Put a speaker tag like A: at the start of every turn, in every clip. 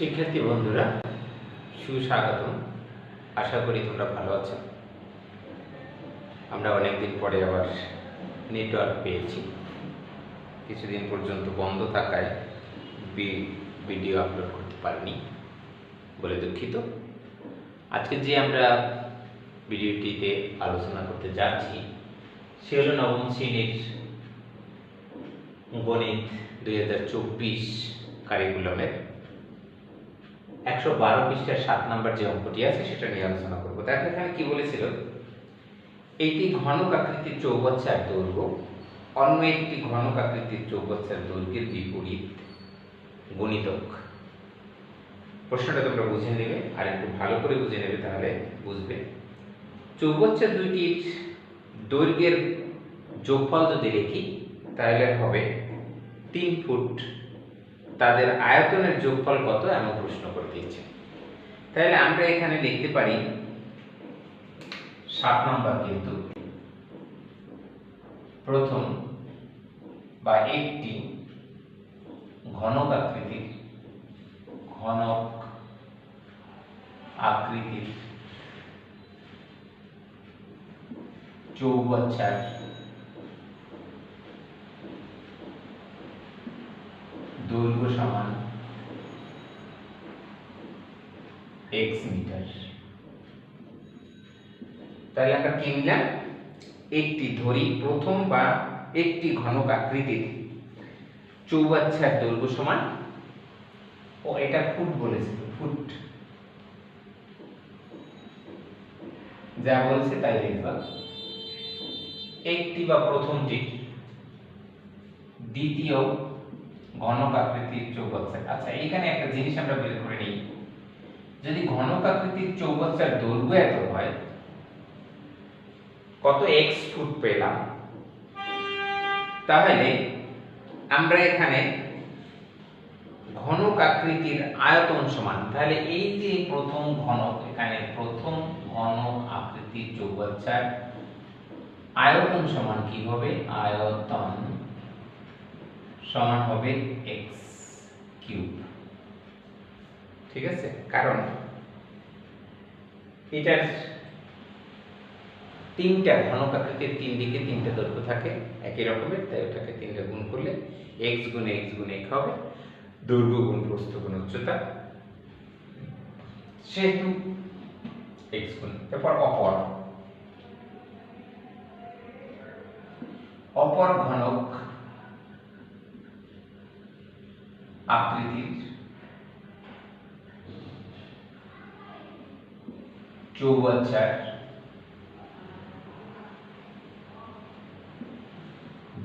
A: শিক্ষার্থী বন্ধুরা, সুস্বাগতম। আশা করি তোমরা ভালো আছো। আমরা অনেকদিন পরে আবার নেটওয়ার্ক পেয়েছি। কিছুদিন পর্যন্ত বন্ধ থাকায় ভিডিও আপলোড করতে পারিনি বলে দুঃখিত। আজকে যে আমরা ভিডিওটিতে আলোচনা করতে যাচ্ছি, সে হলো নবম শ্রেণির গণিত দুই হাজার চব্বিশ কারিকুলামের একশো বারো পৃষ্ঠার সাত নাম্বার যে অঙ্কটি আছে, সেটা নিয়ে আলোচনা করব। দেখো এখানে কি বলেছিল? এইটি ঘনক আকৃতির চৌবাচ্চার দৈর্ঘ্য অন্য একটি ঘনক আকৃতির চৌবাচ্চার দৈর্ঘ্যের বিপরীত গণিতক। প্রশ্নটা তোমরা বুঝে নেবে, আর একটু ভালো করে বুঝে নেবে তাহলে বুঝবে। চৌবাচ্চা দুইটির দৈর্ঘ্যের যোগফল যদি লিখি, তাহলে হবে তিন ফুট তাদের আয়তনের যোগফল কত এমন প্রশ্ন করতে ইচ্ছে। তাহলে আমরা এখানে লিখতে পারি সাত নম্বর কিন্তু প্রথম বা একটি ঘনক আকৃতির ঘনক আকৃতির চৌবাচ্চার দৈর্ঘ্য সমান এক্স মিটার। তাহলে আমরা কি নিলাম একটি ধরি, প্রথম বা একটি ঘনক আকৃতির চৌবাচ্চার দৈর্ঘ্য সমান, ও এটা ফুট বলেছিল ফুট। যা বলেছে তাই লিখবা একটি বা প্রথমটি, দ্বিতীয় ঘনক আকৃতির চৌবাচ্চা আচ্ছা এখানে একটা জিনিস আমরা বের করে নিই। যদি ঘনক আকৃতির চৌবাচ্চার দৈর্ঘ্য এত হয়, কত ফুট পেলাম? তাহলে আমরা এখানে ঘনক আকৃতির আয়তন সমান, তাহলে এই যে প্রথম ঘনক এখানে প্রথম ঘনক আকৃতির চৌবাচ্চার আয়তন সমান কি হবে আয়তন সমান হবে এক্স কিউব ঠিক আছে? কারণ এটার তিনটা ঘনক আকৃতির তিন দিকে তিনটা দৈর্ঘ্য থাকে, একই রকমের, তাই ওটাকে তিনটা গুণ করলে এক্স গুণ এক্স গুণ এক হবে। দৈর্ঘ্য গুণ প্রস্থ গুণ উচ্চতা। সেহেতু এক্স গুণ, তারপর অপর। অপর ঘনক আকৃতির চৌবাচ্চার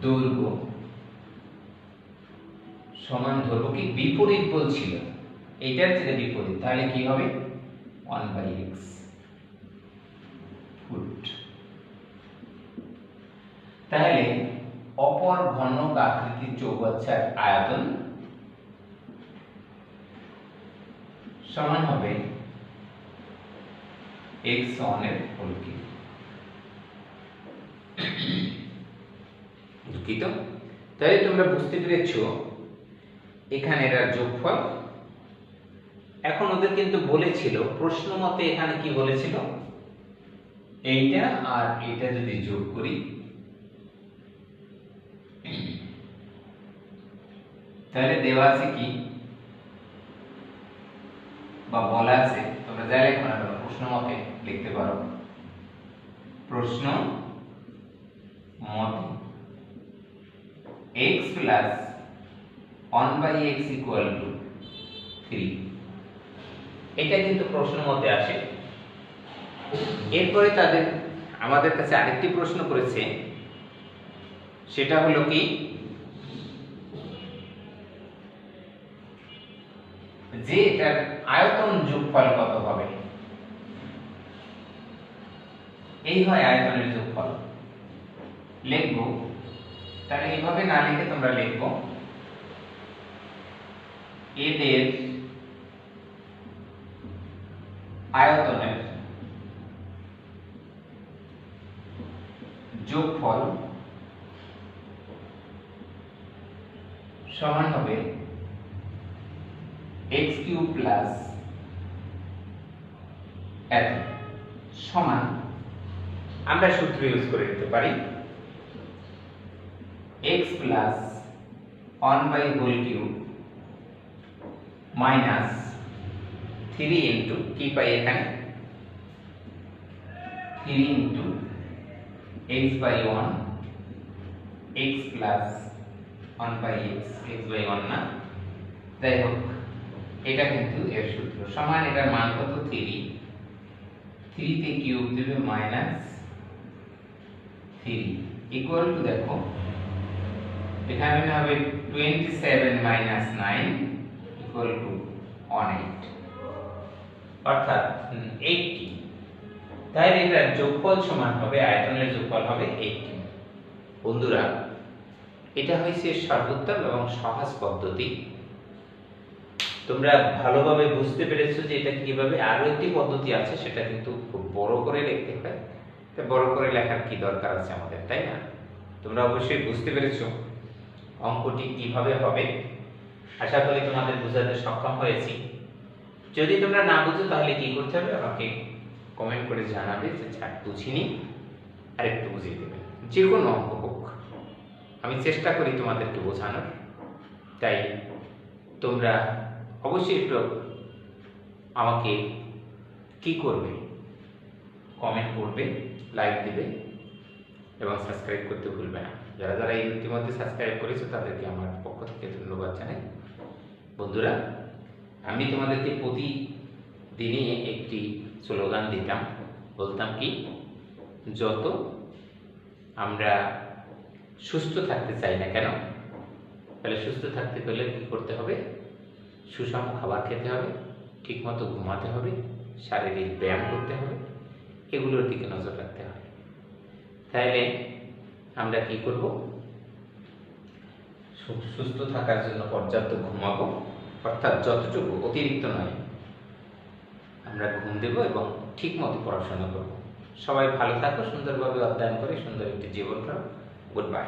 A: দৈর্ঘ্য সমান ধরবো কি? বিপরীত বলছিল। এইটার থেকে বিপরীত। তাহলে কি হবে? ওয়ান বাই এক্স ফুট তাহলে অপর ঘনক আকৃতির চৌবাচ্চার আয়তন সমান হবে এক্স অনের হোল কিউব দুঃখিত। তাহলে তোমরা বুঝতে পেরেছ, এখানে যোগফল। এখন ওদের কিন্তু বলেছিল, প্রশ্ন মতে এখানে কি বলেছিল? এইটা আর এটা যদি যোগ করি, তাহলে দেওয়া আছে কি? বা বলা আছে, তোমরা যা লেখো না কেন, প্রশ্ন মতে লিখতে পারো। প্রশ্ন মতে x plus one by x equal to three এটা কিন্তু প্রশ্ন মতে আসে। এরপরে তাদের, আমাদের কাছে আরেকটি প্রশ্ন করেছে, সেটা হলো কি যে এটার আয়তন যোগফল কত হবে? এই হয় আয়তনের যোগফল। লিখব, তাহলে এইভাবে না লিখে তোমরা লিখব, এদের আয়তনের যোগফল সমান হবে এক্স কিউব প্লাস এত সমান। আমরা সূত্র ইউজ করে দিতে পারি। X plus one by whole cube minus three into কি পাই এখানে? Three into x by one x plus one by x x by one না? যাই হোক। এটা কিন্তু এর সূত্র। সমান এটার মান কত? থ্রি থ্রিতে কিউব দেবে মাইনাস থ্রি ইকুয়াল টু দেখো, এখানে হবে twenty seven minus nine equal to eight অর্থাৎ এইটটি তাহলে এটার যোগফল সমান হবে, আয়তনের যোগফল হবে এইটটি বন্ধুরা, এটা হয়েছে সর্বোত্তম এবং সহজ পদ্ধতি। তোমরা ভালোভাবে বুঝতে পেরেছ যে এটা কীভাবে আরও একটি পদ্ধতি আছে, সেটা কিন্তু খুব বড় করে লিখতে হয় বড় করে লেখার কি দরকার আছে আমাদের, তাই না? তোমরা অবশ্যই বুঝতে পেরেছ অঙ্কটি কীভাবে হবে। আশা করি তোমাদের বোঝাতে সক্ষম হয়েছি। যদি তোমরা না বুঝো, তাহলে কি করতে হবে? আমাকে কমেন্ট করে জানাবে যে, ছাড়, বুঝিনি। আর একটু বুঝিয়ে দেবে। যে কোনো অঙ্ক হোক, আমি চেষ্টা করি তোমাদেরকে বোঝানোর। তাই তোমরা অবশ্যই একটু আমাকে কি করবে? কমেন্ট করবে লাইক দিবে এবং সাবস্ক্রাইব করতে ভুলবে না। যারা যারা এই ইতিমধ্যে সাবস্ক্রাইব করেছ, তাদেরকে আমার পক্ষ থেকে ধন্যবাদ জানাই। বন্ধুরা, আমি তোমাদেরকে প্রতিদিনই একটি স্লোগান দিতাম। বলতাম কি, যত আমরা সুস্থ থাকতে চাই না কেন, তাহলে সুস্থ থাকতে হলে কী করতে হবে? সুষম খাবার খেতে হবে, ঠিকমতো ঘুমাতে হবে, শারীরিক ব্যায়াম করতে হবে, এগুলোর দিকে নজর রাখতে হবে। তাইলে আমরা কি করব? সুস্থ থাকার জন্য পর্যাপ্ত ঘুমাবো, অর্থাৎ যতটুকু অতিরিক্ত নয়, আমরা ঘুম দেব এবং ঠিক মতো পড়াশোনা করব। সবাই ভালো থাকো, সুন্দরভাবে অধ্যয়ন করে সুন্দর একটি জীবন কাটাও। Good bye